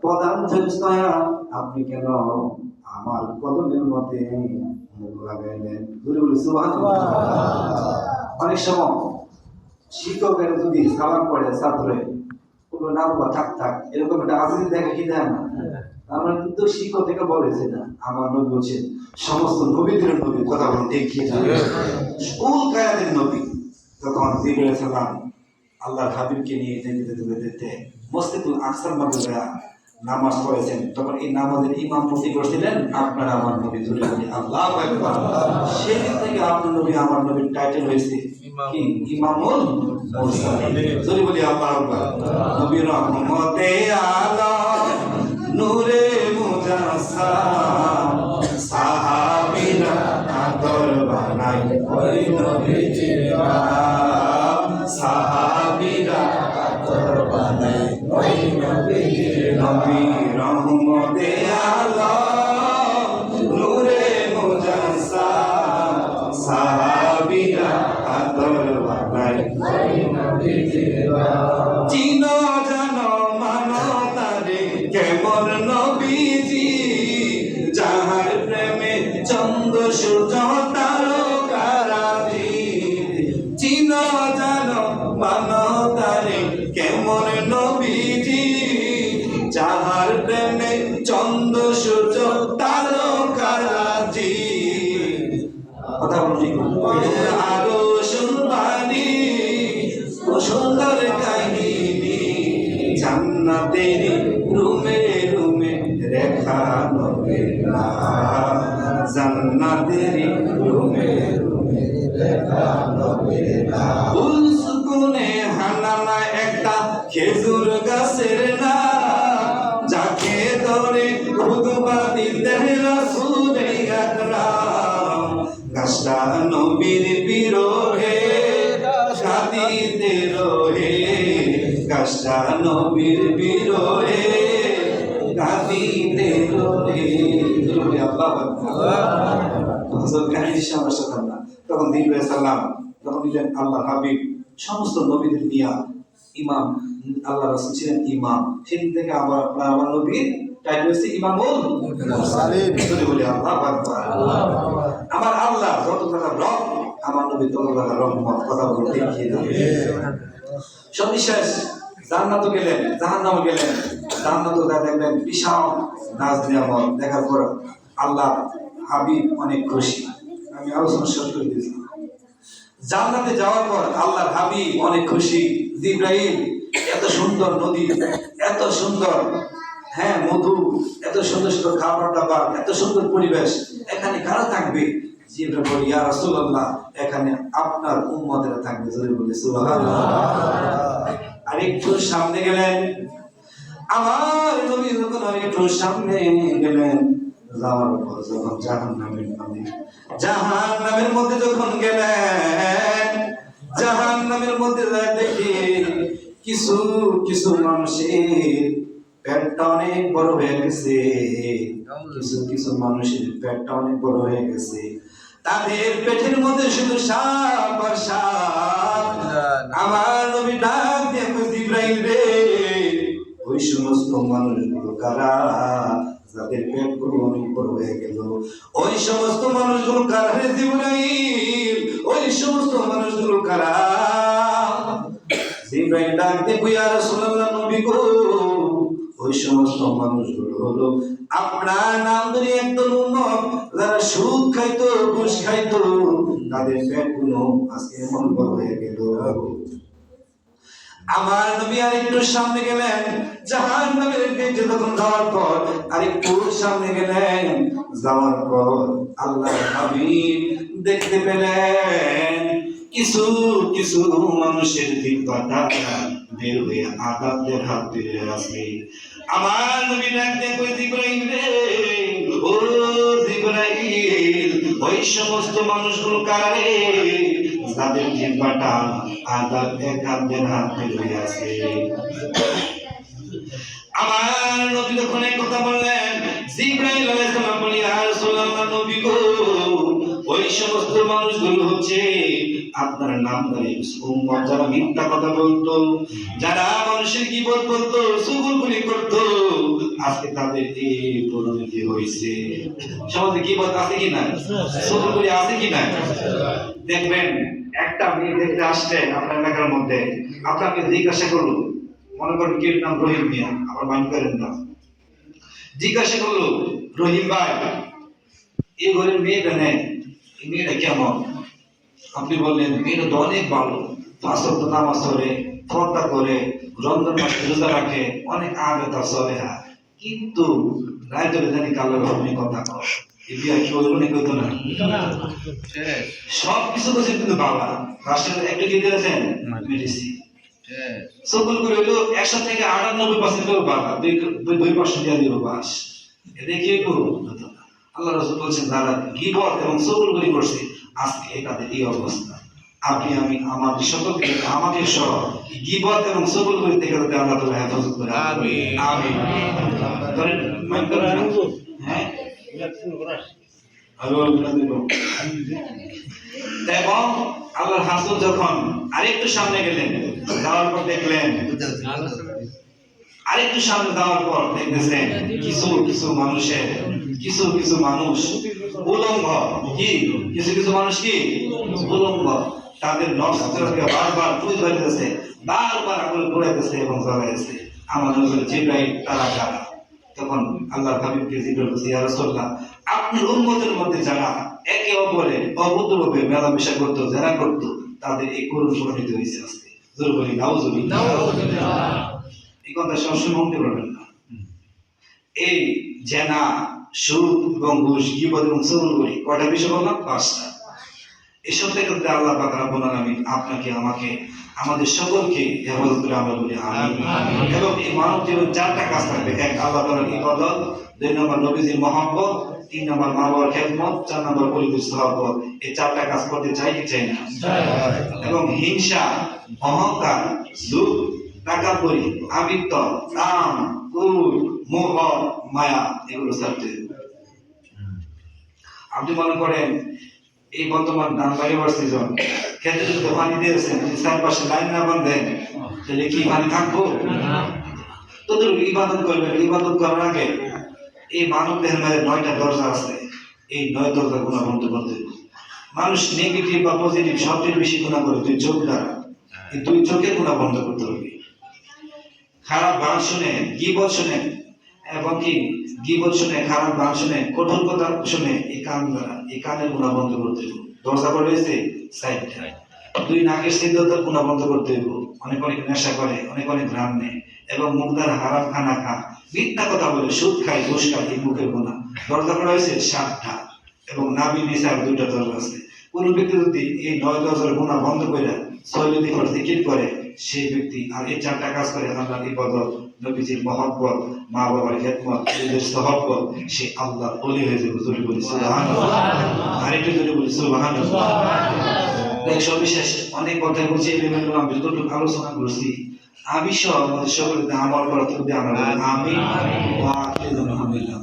প্রধান আপনি কেন আমার কদমের মুখ লাগাইলেন? বলে সুবহানাল্লাহ। অনেক সময় শিক্ষকের যদি সালাম করে ছাত্রে কোনো না বাবা থাক থাক এরকম একটা আজকে দেখা কি দেয় না? আমরা কিন্তু শিক্ষক থেকে বলেছে না আমার নবী বলছেন সমস্ত নবীদের নবী কথা বলতে দেখিয়ে স্কুল কায়াদের নবী তখন সালাম আল্লাহর হাবিবকে নিয়ে যেতে যেতে যেতে যেতে মসজিদুল আকসার মাদ্রাসা নামাজ পড়েছেন, তখন এই নামাজের ইমামতি করছিলেন, আপনার আমার নবী জুড়ে আল্লাহ সেদিন থেকে আপনার নবী, আমার নবীর টাইটেল হয়েছে ইমামুল জুড়ে বলি নূরে মুজাসসাম চন্দ্র সূর্য তারকারাজি চিন জানো মানো তারে কেমন নবীজি। যাহার প্রেমে চন্দ্র সূর্য তারকারাজি কথা বলছি। আরও শুনবানি বিরহে কাঁদিতে রহে গাছটা নবীর বিরহে কাঁদিতে রহে। আল্লাহ হযরত গাজী সমস্যা থাম না তখন দিন সালাম তখন দিলেন আল্লাহ হাবিব। সমস্ত নবীদের নিয়া ইমাম আল্লাহ রাসূল ছিলেন ইমাম। সেদিন থেকে আবার আপনার আমার নবীর টাইটেল হচ্ছে ইমামুল বলি আল্লাহ আমার আল্লাহ যত টাকা রব আমার নবী টাকা রহমত, কথা বলে দেখিয়ে দেবে। সবিশেষ জান্নাতও গেলেন জাহান্নামও গেলেন। জান্নাতও যা দেখলেন বিশাল নাজ নিয়ামত। দেখার পর আল্লাহ হাবিব অনেক খুশি। আমি আলোচনা শেষ করে দিয়েছি। জান্নাতে যাওয়ার পর আল্লাহর হাবিব অনেক খুশি। জিব্রাইল, এত সুন্দর নদী, এত সুন্দর হ্যাঁ মধু, এত সুন্দর সুন্দর খাবার দাবার, এত সুন্দর পরিবেশ। এখানে কারা থাকবে? বলি ইয়া রাসূলুল্লাহ এখানে আপনার উম্মতেরা থাকবে। জোরে বলি সুবহানাল্লাহ। আর একটু সামনে গেলেন। আমার নবী যখন একটু সামনে গেলেন যাওয়ার পর যখন জাহান নামের নামে জাহান মধ্যে যখন গেলেন জাহান নামের মধ্যে যায় দেখি কিছু কিছু মানুষের পেটটা অনেক বড় হয়ে গেছে। কিছু কিছু মানুষের পেটটা অনেক বড় হয়ে গেছে। তাদের পেটের মধ্যে শুধু সাপ আর সাপ আমার নবী ডাক দিয়ে ইব্রাহিম রে, ওই সমস্ত মানুষগুলো কারা? যাদের পেটগুলো অনেক বড় হয়ে গেল। ওই সমস্ত মানুষগুলো কারা রে জিব্রাইল? ওই সমস্ত মানুষগুলো কারা? জিব্রাইল ডাক দিয়ে ইয়া রাসূলুল্লাহ, নবী গো ওই সমস্ত মানুষগুলো হলো আপনার নাম ধরে যারা তাদের আজকে এমন বড় হয়ে গেল। আমার নবী আর একটু সামনে গেলেন জাহান নামের গেটে যখন যাওয়ার পর আর একটু সামনে গেলেন, যাওয়ার পর আল্লাহ হাবিব দেখতে পেলেন। কিছু কিছু মানুষের দিক বাটা বের হয়ে আদাবদের হাত ধরে আছে আমার নবী ডাকতে কই ইব্রাহিম রে, ও ইব্রাহিম ওই সমস্ত মানুষগুলো কারা যাদের জিব্বাটা আদাব এক হাতের হাত হয়ে আছে। আমার নবী যখন এই কথা বললেন, জিব্রাইল আলাইহিস সালাম বলি ইয়া রাসূলুল্লাহ, নবী গো, ওই সমস্ত মানুষগুলো হচ্ছে আপনার নাম ধরে। উম্মত যারা মিথ্যা কথা বলতো, যারা মানুষের কি বলতো সুগুলগুলি করতো, আজকে তাদের এই পরিণতি হয়েছে? সমাজে কি বলতে আছে কি না? সুগুলগুলি আছে কি না? দেখবেন, একটা মেয়ে দেখতে আসছে আপনার এলাকার মধ্যে। আপনাকে জিজ্ঞাসা করল, মনে করেন কি নাম, রহিম মিয়া? আবার মাইন্ড করেন না। জিজ্ঞাসা করল, রহিম ভাই, এই ঘরের মেয়েটা নেই মেয়েটা কেমন? আপনি বললেন তো অনেক ভালো। ওয়াক্ত নামাজ পড়ে পর্দা করে রমজান মাসে রোজা রাখে অনেক আগে তার চলে হ্যাঁ কিন্তু রাইতরে জানি কালো আপনি কথা কর মনে করতো না? সব কিছু করছে কিন্তু বাবা। রাষ্ট্রের একটা কি দিয়েছেন মেডিসিন। সকল করে হইল একশো থেকে আটানব্বই পার্সেন্ট বাবা। দুই দুই- দুই পার্সেন্ট দিয়ে দিব বাস। কি? আল্লাহ রসুল বলছেন যারা গিবত এবং সকল গুলি করছে আজকে তাদের এই অবস্থা আপনি আমি আমাদের সকলকে আমাদের সহ গিবত এবং থেকে যাতে আল্লাহ হেফাজত করে আমিন। ধরেন? হ্যাঁ। এবং আল্লাহর হাসুল যখন আরেকটু সামনে গেলেন যাওয়ার পর দেখলেন আরেকটু সামনে যাওয়ার পর দেখতেছেন কিছু কিছু মানুষের কিছু কিছু মানুষ কি কিছু কিছু মানুষ কি? উলঙ্গ। তাদের নষ্টকে বারবার তুই ধরতেছে বারবার আগুন পড়াইতেছে এবং জ্বালাইতেছে। আমাদের উপরে তারা তখন আল্লাহ হাবিবকে জিজ্ঞাসা করছে ইয়া রাসূলুল্লাহ আপনার উম্মতের মধ্যে যারা একে অপরে অবৈধভাবে মেলামেশা করতো যারা করতো তাদের এই করুণ পরিণতি হয়েছে আজকে। জোর বলি নাউজুবিল্লাহ। এই কথা সবসময় মনতে পারবেন না। এই জেনা সুদ এবং ঘুষ এবং করি কয়টা বিষয় বললাম পাঁচটা। এসব থেকে আল্লাহ পাক রাব্বুল আলামিন আপনাকে আমাকে আমাদের সকলকে হেফাজত করে আমরা বলি আমিন। এবং এই মানব জীবন চারটা কাজ থাকবে। এক আল্লাহ তাআলার ইবাদত দুই নম্বর নবীজির মহব্বত তিন নম্বর মা বাবার খেদমত চার নম্বর পরিবেশ সহবত। এই চারটা কাজ করতে চাই কি চাই না? এবং হিংসা অহংকার লোভ টাকাপরি আমিত্ব কাম কুল মোহ মায়া এগুলো হবে। আপনি মনে করেন এই বর্তমান ধান লাগিবার সিজন খেতে যদি পানি দিয়েছেন, যদি চারপাশে লাইন না বাঁধেন, তাহলে কি পানি থাকব? তোদের ইবাদত করবেন। ইবাদত করার আগে এই মানব দেহের মধ্যে নয়টা দরজা আছে। এই নয় দরজা গুণা বন্ধ করতে। মানুষ নেগেটিভ বা পজিটিভ সবচেয়ে বেশি গুণা করে দুই চোখ দ্বারা। এই দুই চোখের গুণা বন্ধ করতে হবে। খারাপ গান শুনে গিবত শুনে এবং কি? শুনে খারাপ গান শুনে, কঠোর কথা শুনে এই কান দ্বারা এই কানের গুণা বন্ধ করতে দরজা করে রয়েছে দুই নাকের গুণা বন্ধ করতে হবে অনেক অনেক নেশা করে, অনেক অনেক ঘ্রাম নেয় এবং মুখ দ্বারা হারাম খানা খা। মিথ্যা কথা বলে সুদ ঘুষ খায়, এই মুখের গুণা। দরজা করা হয়েছে সাতটা এবং নাবি নিসার দুইটা দরজা আছে। কোন ব্যক্তি যদি এই নয় দরজার গুণা বন্ধ করে সৈলতি করে করে, সেই ব্যক্তি আর এই চারটা কাজ করে আল্লাহ ইবাদত নবীজির মহব্বত মা বাবার খেদমত নিজের সহব্বত সে আল্লাহ বলি হয়ে যাবে তুমি বলি সুবহানাল্লাহ। আরেকটু যদি বলি সুবহানাল্লাহ। সবিশেষ অনেক কথাই বলছি আমি যতটুকু আলোচনা করছি আমি সহ আমাদের সকলে আমার করা আমরা আমি আলহামদুলিল্লাহ